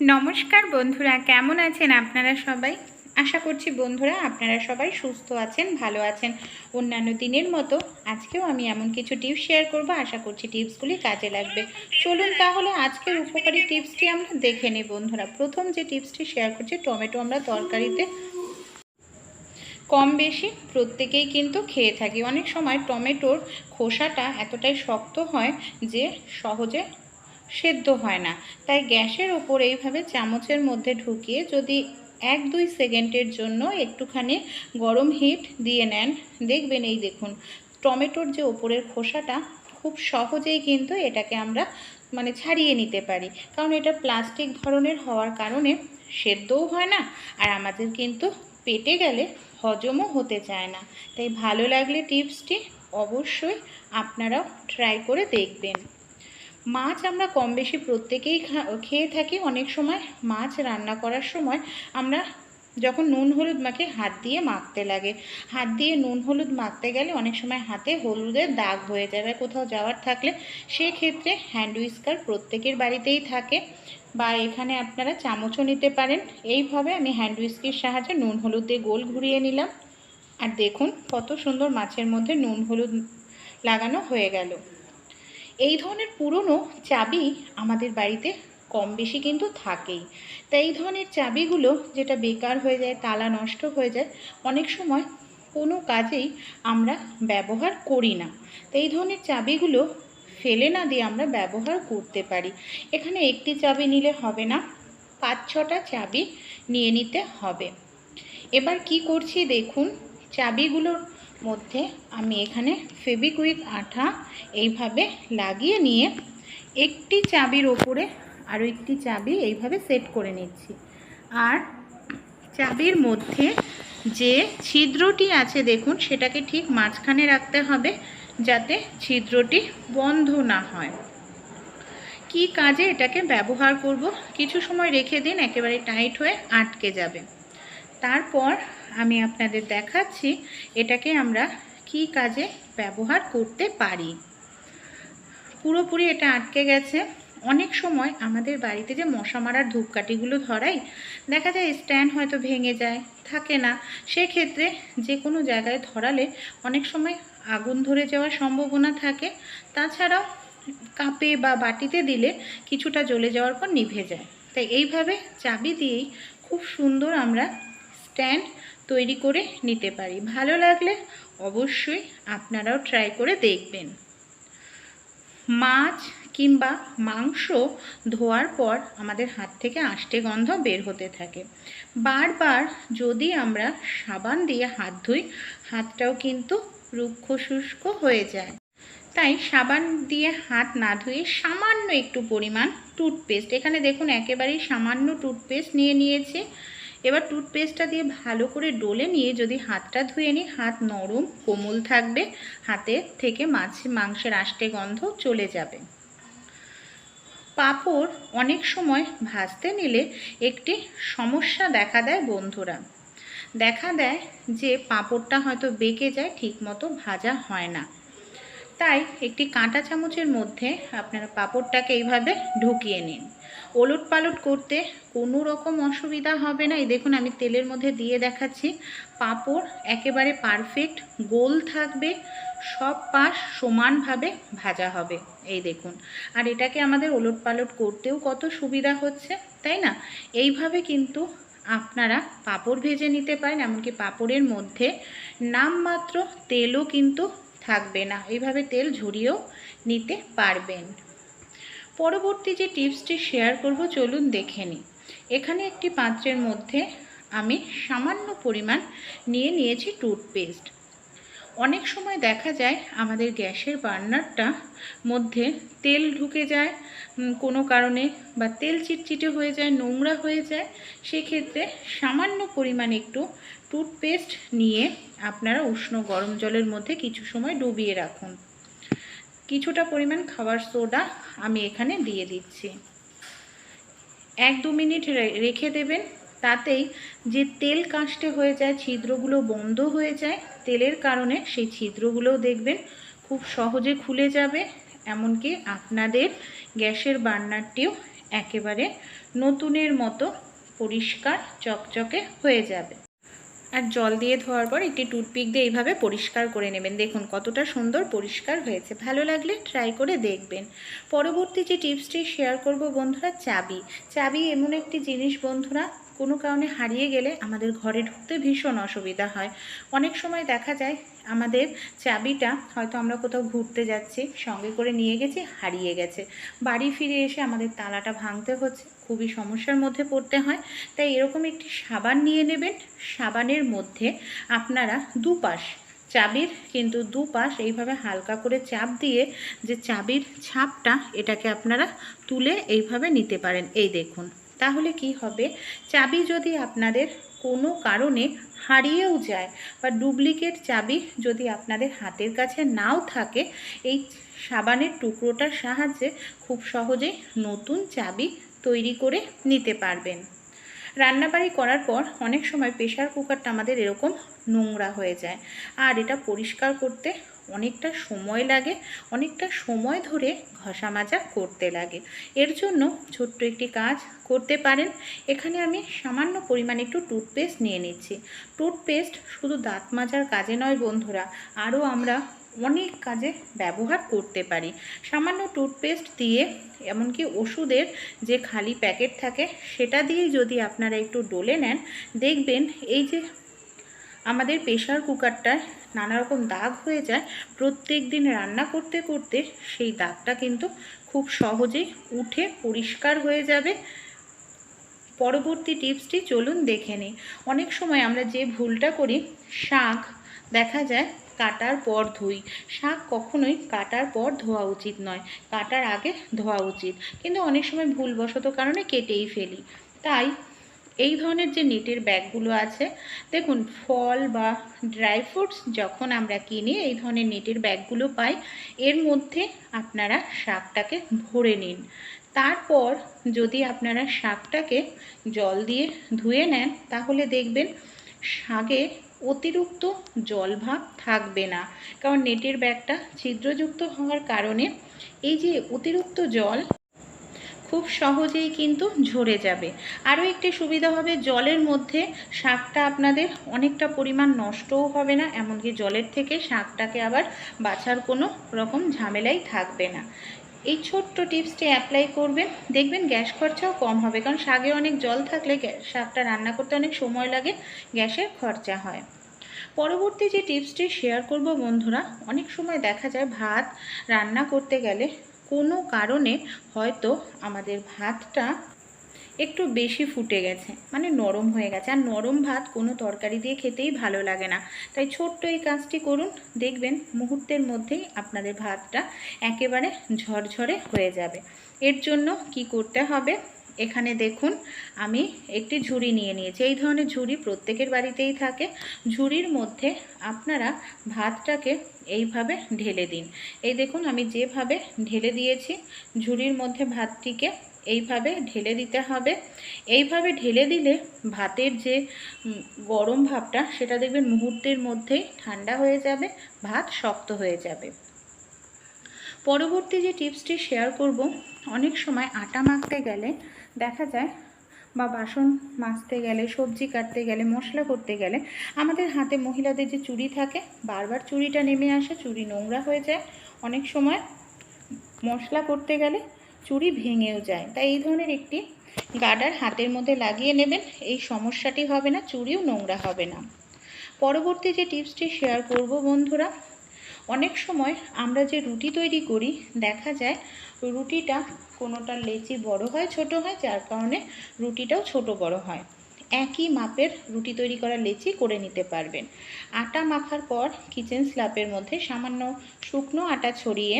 নমস্কার বন্ধুরা, কেমন আছেন আপনারা সবাই? আশা করছি বন্ধুরা আপনারা সবাই সুস্থ আছেন, ভালো আছেন। অন্যান্য দিনের মতো আজকেও আমি এমন কিছু টিপস শেয়ার করব, আশা করছি টিপসগুলি কাজে লাগবে। চলুন তাহলে আজকের উপকারী টিপসটি আমরা দেখে নিই বন্ধুরা। প্রথম যে টিপসটি শেয়ার করছি, টমেটো আমরা তরকারিতে কম বেশি প্রত্যেকেই কিন্তু খেয়ে থাকি। অনেক সময় টমেটোর খোসাটা এতটাই শক্ত হয় যে সহজে সেদ্ধ হয় না। তাই গ্যাসের ওপর এইভাবে চামচের মধ্যে ঢুকিয়ে যদি এক দুই সেকেন্ডের জন্য একটুখানি গরম হিট দিয়ে নেন, দেখবেন এই দেখুন, টমেটোর যে ওপরের খোসাটা, খুব সহজেই কিন্তু এটাকে আমরা মানে ছাড়িয়ে নিতে পারি। কারণ এটা প্লাস্টিক ধরনের হওয়ার কারণে সেদ্ধও হয় না আর আমাদের কিন্তু পেটে গেলে হজমও হতে চায় না। তাই ভালো লাগলে টিপসটি অবশ্যই আপনারাও ট্রাই করে দেখবেন। মাছ আমরা কম বেশি প্রত্যেকেই খেয়ে থাকি। অনেক সময় মাছ রান্না করার সময় আমরা যখন নুন হলুদ মাখে, হাত দিয়ে মাখতে লাগে। হাত দিয়ে নুন হলুদ মাখতে গেলে অনেক সময় হাতে হলুদের দাগ হয়ে যাবে কোথাও যাওয়ার থাকলে। সেই ক্ষেত্রে হ্যান্ড উইস্কার প্রত্যেকের বাড়িতেই থাকে বা এখানে আপনারা চামচও নিতে পারেন। এইভাবে আমি হ্যান্ড উইস্কির সাহায্যে নুন হলুদ দিয়ে গোল ঘুরিয়ে নিলাম। আর দেখুন কত সুন্দর মাছের মধ্যে নুন হলুদ লাগানো হয়ে গেল। এই ধরনের পুরনো চাবি আমাদের বাড়িতে কম বেশি কিন্তু থাকেই। তাই এই ধরনের চাবিগুলো যেটা বেকার হয়ে যায়, তালা নষ্ট হয়ে যায়, অনেক সময় কোনো কাজেই আমরা ব্যবহার করি না। তো এই ধরনের চাবিগুলো ফেলে না দিয়ে আমরা ব্যবহার করতে পারি। এখানে একটি চাবি নিলে হবে না, পাঁচ ছটা চাবি নিয়ে নিতে হবে। এবার কি করছি দেখুন, চাবিগুলোর মধ্যে আমি এখানে ফেবিকুইক আঠা এইভাবে লাগিয়ে নিয়ে একটি চাবির ওপরে আরও একটি চাবি এইভাবে সেট করে নিচ্ছি। আর চাবির মধ্যে যে ছিদ্রটি আছে দেখুন, সেটাকে ঠিক মাঝখানে রাখতে হবে যাতে ছিদ্রটি বন্ধ না হয়। কি কাজে এটাকে ব্যবহার করব? কিছু সময় রেখে দিন, একেবারে টাইট হয়ে আটকে যাবে। তারপর আমি আপনাদের দেখাচ্ছি এটাকে আমরা কি কাজে ব্যবহার করতে পারি। পুরোপুরি এটা আটকে গেছে। অনেক সময় আমাদের বাড়িতে যে মশা মারার ধূপকাঠিগুলো ধরাই, দেখা যায় স্ট্যান্ড হয়তো ভেঙে যায়, থাকে না। সেক্ষেত্রে যে কোনো জায়গায় ধরালে অনেক সময় আগুন ধরে যাওয়ার সম্ভাবনা থাকে। তাছাড়াও কাপে বা বাটিতে দিলে কিছুটা জ্বলে যাওয়ার পর নিভে যায়। তাই এইভাবে চাবি দিয়েই খুব সুন্দর আমরা স্ট্যান্ড তৈরি করে নিতে পারি। ভালো লাগলে অবশ্যই আপনারাও ট্রাই করে দেখবেন। মাছ কিংবা মাংস ধোয়ার পর আমাদের হাত থেকে আষ্টে গন্ধ বের হতে থাকে। বারবার যদি আমরা সাবান দিয়ে হাত ধুই, হাতটাও কিন্তু রুক্ষ শুষ্ক হয়ে যায়। তাই সাবান দিয়ে হাত না ধুয়ে সামান্য একটু পরিমাণ টুথপেস্ট এখানে দেখুন একেবারেই সামান্য টুথপেস্ট নিয়ে নিয়েছি। এবার টুথপেস্টটা দিয়ে ভালো করে ডলে নিয়ে যদি হাতটা ধুয়ে নিই, হাত নরম, কোমল থাকবে, হাতে থেকে মাছ, মাংসের আষ্টে গন্ধ চলে যাবে। পাঁপড় অনেক সময় ভাজতে নিলে একটি সমস্যা দেখা দেয় বন্ধুরা। দেখা দেয় যে পাঁপড়টা হয়তো বেঁকে যায়, ঠিকমতো ভাজা হয় না। তাই একটি কাঁটা চামচের মধ্যে আপনারা পাঁপড়টাকে এইভাবে ঢুকিয়ে নিন। ওলট পালট করতে কোনো রকম অসুবিধা হবে না। এই দেখুন, আমি তেলের মধ্যে দিয়ে দেখাচ্ছি। পাঁপড় একেবারে পারফেক্ট, গোল থাকবে, সব পাশ সমানভাবে ভাজা হবে। এই দেখুন, আর এটাকে আমাদের ওলট পালট করতেও কত সুবিধা হচ্ছে, তাই না? এইভাবে কিন্তু আপনারা পাঁপড় ভেজে নিতে পারেন, এমনকি পাঁপড়ের মধ্যে নামমাত্র তেলও কিন্তু থাকবে না। এইভাবে তেল ঝরিয়েও নিতে পারবেন। পরবর্তী যে টিপসটি শেয়ার করব, চলুন দেখে নিই। এখানে একটি পাত্রের মধ্যে আমি সামান্য পরিমাণ নিয়ে নিয়েছি টুথপেস্ট। অনেক সময় দেখা যায় আমাদের গ্যাসের বার্নারটা মধ্যে তেল ঢুকে যায় কোনো কারণে বা তেল চিটচিটে হয়ে যায়, নোংরা হয়ে যায়, সেক্ষেত্রে সামান্য পরিমাণ একটু টুথপেস্ট নিয়ে আপনারা উষ্ণ গরম জলের মধ্যে কিছু সময় ডুবিয়ে রাখুন। কিছুটা পরিমাণ খাবার সোডা আমি এখানে দিয়ে দিচ্ছি। এক দু মিনিট রেখে দেবেন, তাতেই যে তেল কাস্টে হয়ে যায়, ছিদ্রগুলো বন্ধ হয়ে যায়, তেলের কারণে সেই ছিদ্রগুলোও দেখবেন খুব সহজে খুলে যাবে, এমনকি আপনাদের গ্যাসের বার্নারটিও একেবারে নতুনের মতো পরিষ্কার, চকচকে হয়ে যাবে। আর জল দিয়ে ধোয়ার পর একটি টুথপিক দিয়ে এইভাবে পরিষ্কার করে নেবেন। দেখুন, কতটা সুন্দর পরিষ্কার হয়েছে। ভালো লাগলে ট্রাই করে দেখবেন। পরবর্তী যে টিপসটি শেয়ার করব বন্ধুরা, চাবি। চাবি এমন একটি জিনিস বন্ধুরা কোনো কারণে হারিয়ে গেলে আমাদের ঘরে ঢুকতে ভীষণ অসুবিধা হয়। অনেক সময় দেখা যায় আমাদের চাবিটা হয়তো আমরা কোথাও ঘুরতে যাচ্ছি, সঙ্গে করে নিয়ে গেছি, হারিয়ে গেছে। বাড়ি ফিরে এসে আমাদের তালাটা ভাঙতে হচ্ছে, খুবই সমস্যার মধ্যে পড়তে হয়। তাই এরকম একটি সাবান নিয়ে নেবেন। সাবানের মধ্যে আপনারা দুপাশ চাবির, কিন্তু দুপাশ এইভাবে হালকা করে চাপ দিয়ে যে চাবির ছাপটা, এটাকে আপনারা তুলে এইভাবে নিতে পারেন। এই দেখুন। তাহলে কি হবে? চাবি যদি আপনাদের কোনো কারণে হারিয়েও যায় বা ডুপ্লিকেট চাবি যদি আপনাদের হাতের কাছে নাও থাকে, এই সাবানের টুকরোটার সাহায্যে খুব সহজেই নতুন চাবি তৈরি করে নিতে পারবেন। রান্নাবাড়ি করার পর অনেক সময় প্রেশার কুকারটা আমাদের এরকম নোংরা হয়ে যায়। আর এটা পরিষ্কার করতে অনেকটা সময় লাগে, অনেকটা সময় ধরে ঘষা মাজা করতে লাগে। এর জন্য ছোট্ট একটি কাজ করতে পারেন। এখানে আমি সামান্য পরিমাণে একটু টুথপেস্ট নিয়ে নিচ্ছি। টুথপেস্ট শুধু দাঁত মাজার কাজে নয় বন্ধুরা, আরও আমরা অনেক কাজে ব্যবহার করতে পারি। সামান্য টুথপেস্ট দিয়ে, এমনকি ওষুধের যে খালি প্যাকেট থাকে, সেটা দিয়ে যদি আপনারা একটু ডলে নেন, দেখবেন এই যে আমাদের প্রেশার কুকারটায় নানা রকম দাগ হয়ে যায়, প্রত্যেক দিন রান্না করতে করতে সেই দাগটা কিন্তু খুব সহজেই উঠে পরিষ্কার হয়ে যাবে। পরবর্তী টিপসটি চলুন দেখে নিই। অনেক সময় আমরা যে ভুলটা করি, শাক দেখা যায় কাটার পর ধুই। শাক কখনোই কাটার পর ধোয়া উচিত নয়, কাটার আগে ধোয়া উচিত। কিন্তু অনেক সময় ভুলবশত কারণে কেটেই ফেলি। তাই এই ধরনের যে নেটের ব্যাগগুলো আছে, দেখুন, ফল বা ড্রাই ফ্রুটস যখন আমরা কিনি, এই ধরনের নেটের ব্যাগগুলো পাই, এর মধ্যে আপনারা শাকটাকে ভরে নিন। তারপর যদি আপনারা শাকটাকে জল দিয়ে ধুয়ে নেন, তাহলে দেখবেন শাকে অতিরিক্ত জলভাব থাকবে না। কারণ নেটের ব্যাগটা ছিদ্রযুক্ত হওয়ার কারণে এই যে অতিরিক্ত জল খুব সহজেই কিন্তু ঝরে যাবে। আরও একটি সুবিধা হবে, জলের মধ্যে শাকটা আপনাদের অনেকটা পরিমাণ নষ্টও হবে না, এমনকি জলের থেকে শাকটাকে আবার বাছার কোনো রকম ঝামেলাই থাকবে না। এই ছোট্ট টিপসটি অ্যাপ্লাই করবেন। দেখবেন গ্যাস খরচাও কম হবে, কারণ শাকে অনেক জল থাকলে শাকটা রান্না করতে অনেক সময় লাগে, গ্যাসের খরচা হয়। পরবর্তী যে টিপসটি শেয়ার করব বন্ধুরা, অনেক সময় দেখা যায় ভাত রান্না করতে গেলে কোনো কারণে হয়তো আমাদের ভাতটা একটু বেশি ফুটে গেছে মানে নরম হয়ে গেছে। আর নরম ভাত কোনো তরকারি দিয়ে খেতেই ভালো লাগে না। তাই ছোট্ট এই কাজটি করুন, দেখবেন মুহূর্তের মধ্যেই আপনাদের ভাতটা একেবারে ঝরঝরে হয়ে যাবে। এর জন্য কি করতে হবে? এখানে দেখুন, আমি একটি ঝুড়ি নিয়ে নিয়েছি। এই ধরনের ঝুড়ি প্রত্যেকের বাড়িতেই থাকে। ঝুড়ির মধ্যে আপনারা ভাতটাকে এইভাবে ঢেলে দিন। এই দেখুন, আমি যেভাবে ঢেলে দিয়েছি, ঝুড়ির মধ্যে ভাতটিকে এইভাবে ঢেলে দিতে হবে। এইভাবে ঢেলে দিলে ভাতের যে গরম ভাবটা সেটা দেখবেন মুহূর্তের মধ্যেই ঠান্ডা হয়ে যাবে, ভাত শক্ত হয়ে যাবে। পরবর্তী যে টিপসটি শেয়ার করব, অনেক সময় আটা মাখতে গেলে দেখা যায় বা বাসন মাজতে গেলে, সবজি কাটতে গেলে, মশলা করতে গেলে আমাদের হাতে মহিলাদের যে চুড়ি থাকে, বারবার চুড়িটা নেমে আসে, চুড়ি নোংরা হয়ে যায়। অনেক সময় মশলা করতে গেলে চুড়ি ভেঙেও যায়। তাই এই ধরনের একটি গার্ডার হাতের মধ্যে লাগিয়ে নেবেন, এই সমস্যাটি হবে না চুড়িও নোংরা হবে না। পরবর্তী যে টিপসটি শেয়ার করব বন্ধুরা, অনেক সময় আমরা যে রুটি তৈরি করি, দেখা যায় রুটিটা কোনোটার লেচি বড় হয়, ছোট হয়, যার কারণে রুটিটাও ছোট বড় হয়। একই মাপের রুটি তৈরি করা লেচি করে নিতে পারবেন। আটা মাখার পর কিচেন স্ল্যাপের মধ্যে সামান্য শুকনো আটা ছড়িয়ে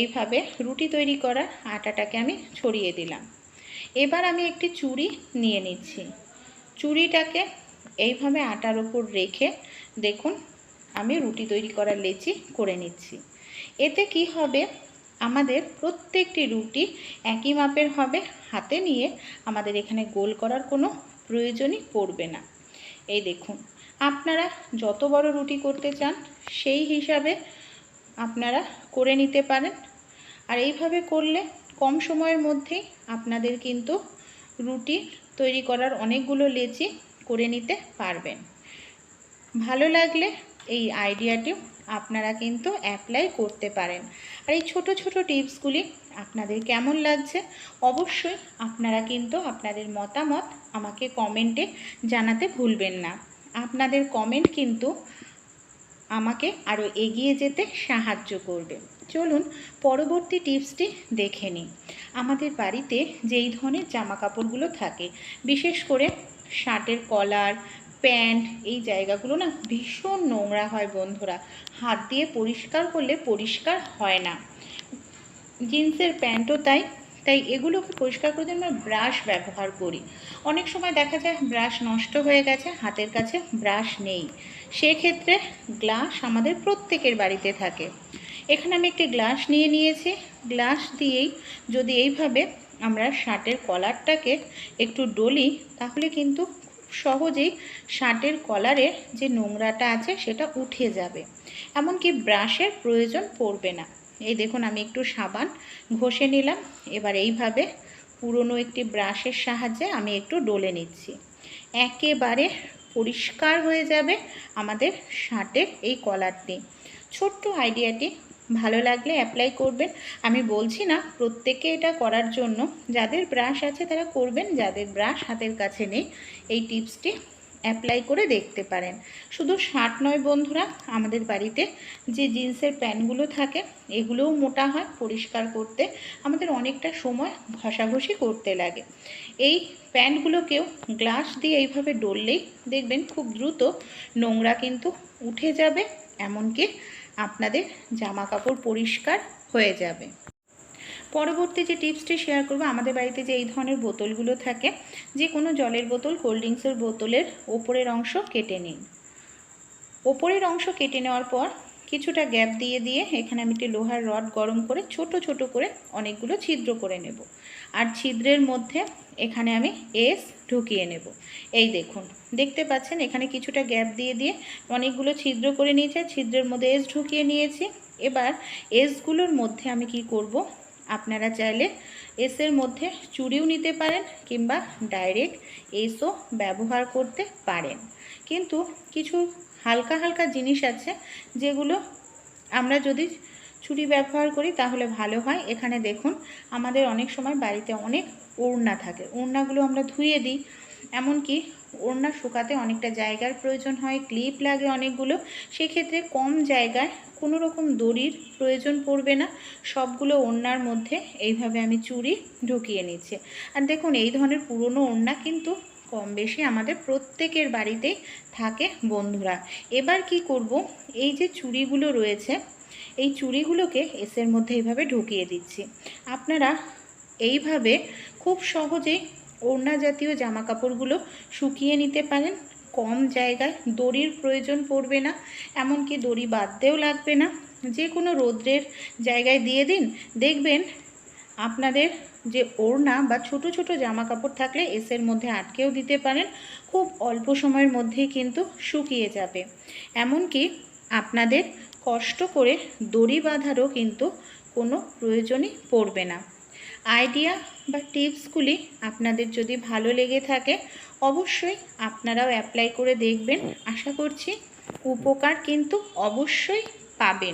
এইভাবে রুটি তৈরি করা আটাটাকে আমি ছড়িয়ে দিলাম। এবার আমি একটি চুড়ি নিয়ে নিচ্ছি। চুড়িটাকে এইভাবে আটার ওপর রেখে দেখুন, আমি রুটি তৈরি করার লেচি করে নিচ্ছি। এতে কি হবে? আমাদের প্রত্যেকটি রুটি একই মাপের হবে, হাতে নিয়ে আমাদের এখানে গোল করার কোনো প্রয়োজনই পড়বে না। এই দেখুন, আপনারা যত বড় রুটি করতে চান, সেই হিসাবে আপনারা করে নিতে পারেন। আর এইভাবে করলে কম সময়ের মধ্যেই আপনাদের কিন্তু রুটি তৈরি করার অনেকগুলো লেচি করে নিতে পারবেন। ভালো লাগলে এই আইডিয়াটি আপনারা কিন্তু অ্যাপ্লাই করতে পারেন। আর এই ছোট ছোট টিপসগুলি আপনাদের কেমন লাগছে অবশ্যই আপনারা কিন্তু আপনাদের মতামত আমাকে কমেন্টে জানাতে ভুলবেন না। আপনাদের কমেন্ট কিন্তু আমাকে আরও এগিয়ে যেতে সাহায্য করবে। চলুন পরবর্তী টিপসটি দেখে নিই। আমাদের বাড়িতে যেই ধরনের জামা কাপড়গুলো থাকে, বিশেষ করে শার্টের কলার, প্যান্ট, এই জায়গাগুলো না ভীষণ নোংরা হয় বন্ধুরা। হাত দিয়ে পরিষ্কার করলে পরিষ্কার হয় না। জিন্সের প্যান্টও তাই তাই এগুলোকে পরিষ্কার করতে আমরা ব্রাশ ব্যবহার করি। অনেক সময় দেখা যায় ব্রাশ নষ্ট হয়ে গেছে, হাতের কাছে ব্রাশ নেই। সেক্ষেত্রে গ্লাস আমাদের প্রত্যেকের বাড়িতে থাকে। এখানে আমি একটি গ্লাস নিয়ে নিয়েছি। গ্লাস দিয়েই যদি এইভাবে আমরা শার্টের কলারটাকে একটু ডলি, তাহলে কিন্তু সহজেই শার্টের কলারে যে নোংরাটা আছে সেটা উঠে যাবে। এমনকি ব্রাশের প্রয়োজন পড়বে না। এই দেখুন, আমি একটু সাবান ঘষে নিলাম। এবার এইভাবে পুরনো একটি ব্রাশের সাহায্যে আমি একটু ডলে নিচ্ছি। একেবারে পরিষ্কার হয়ে যাবে আমাদের শার্টের এই কলারটি। ছোট্ট আইডিয়াটি, ভালো লাগলে অ্যাপ্লাই করবেন। আমি বলছি না, প্রত্যেকে এটা করার জন্য। যাদের ব্রাশ আছে তারা করবেন, যাদের ব্রাশ হাতের কাছে নেই, এই টিপসটি অ্যাপ্লাই করে দেখতে পারেন। শুধু শার্ট নয় বন্ধুরা, আমাদের বাড়িতে যে জিন্সের প্যান্টগুলো থাকে, এগুলোও মোটা হয় পরিষ্কার করতে, আমাদের অনেকটা সময় ঘষাঘষি করতে লাগে। এই প্যান্টগুলোকেও গ্লাস দিয়ে এইভাবে ডললেই দেখবেন খুব দ্রুত নোংরা কিন্তু উঠে যাবে, এমনকি আপনাদের জামা কাপড় পরিষ্কার হয়ে যাবে। পরবর্তী যে টিপসটি শেয়ার করব, আমাদের বাড়িতে যে এই ধরনের বোতলগুলো থাকে, যে কোনো জলের বোতল কোল্ড ড্রিঙ্কসের বোতলের ওপরের অংশ কেটে নিন। ওপরের অংশ কেটে নেওয়ার পর কিছুটা গ্যাপ দিয়ে দিয়ে এখানে আমি একটি লোহার রড গরম করে ছোট ছোট করে অনেকগুলো ছিদ্র করে নেব। আর ছিদ্রের মধ্যে এখানে আমি এস ঢুকিয়ে নেব। এই দেখুন, দেখতে পাচ্ছেন এখানে কিছুটা গ্যাপ দিয়ে দিয়ে অনেকগুলো ছিদ্র করে নিয়েছে, ছিদ্রের মধ্যে এস ঢুকিয়ে নিয়েছি। এবার এসগুলোর মধ্যে আমি কি করব? আপনারা চাইলে এসের মধ্যে চুরিও নিতে পারেন কিংবা ডাইরেক্ট এসও ব্যবহার করতে পারেন। কিন্তু কিছু হালকা হালকা জিনিস আছে যেগুলো আমরা যদি ছুরি ব্যবহার করি তাহলে ভালো হয়। এখানে দেখুন, আমাদের অনেক সময় বাড়িতে অনেক ওড়না থাকে। ওড়নাগুলো আমরা ধুয়ে দিই। এমনকি ওড়না শুকাতে অনেকটা জায়গার প্রয়োজন হয়, ক্লিপ লাগে অনেকগুলো। সেক্ষেত্রে কম জায়গায় কোনো রকম দড়ির প্রয়োজন পড়বে না। সবগুলো ওড়নার মধ্যে এইভাবে আমি চুড়ি ঢুকিয়ে নিচ্ছি। আর দেখুন, এই ধরনের পুরনো ওড়না কিন্তু কম বেশি আমাদের প্রত্যেকের বাড়িতেই থাকে বন্ধুরা। এবার কি করব? এই যে চুড়িগুলো রয়েছে, এই চুড়িগুলোকে এসের মধ্যে এইভাবে ঢুকিয়ে দিচ্ছি। আপনারা এইভাবে খুব সহজেই ওড়না জাতীয় জামা কাপড়গুলো শুকিয়ে নিতে পারেন। কম জায়গায় দড়ির প্রয়োজন পড়বে না, এমনকি দড়ি বাঁধতেও লাগবে না। যে কোনো রোদ্রের জায়গায় দিয়ে দিন। দেখবেন আপনাদের যে ওড়না বা ছোট ছোট জামা কাপড় থাকলে এসের মধ্যে আটকেও দিতে পারেন। খুব অল্প সময়ের মধ্যেই কিন্তু শুকিয়ে যাবে। এমনকি আপনাদের কষ্ট করে দড়ি বাঁধারও কিন্তু কোনো প্রয়োজনই পড়বে না। আইডিয়া বা টিপসগুলি আপনাদের যদি ভালো লেগে থাকে, অবশ্যই আপনারাও অ্যাপ্লাই করে দেখবেন। আশা করছি উপকার কিন্তু অবশ্যই পাবেন।